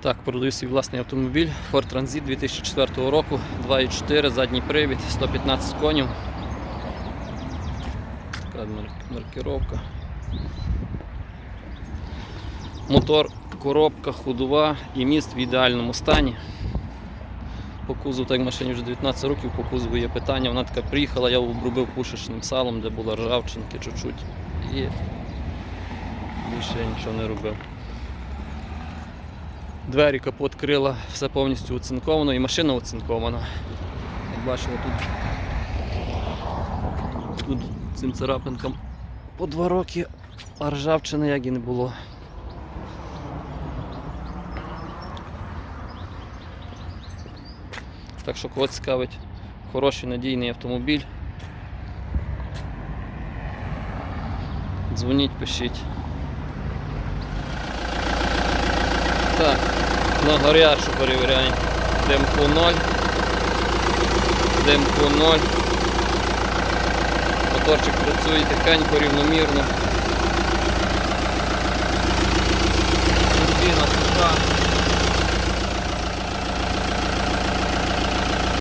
Так, продаю свій власний автомобіль Ford Transit 2004 року, 2.4, задній привід, 115 конів. Така маркировка. Мотор, коробка, ходова і міст в ідеальному стані. По кузову, так машині вже 19 років, по кузову є питання. Вона така приїхала, я обробив пушечним салом, де була ржавчинки чуть-чуть. І більше я нічого не робив. Двері капот крила, все повністю оцинковано і машина оцинкована. Як бачимо, тут, тут цим царапинкам по два роки, а ржавчини як і не було. Так що кого цікавить хороший надійний автомобіль. Дзвоніть, пишіть. Так, на горячу перевіряємо. Димку 0. Димку 0. Моторчик працює тихенько, рівномірно.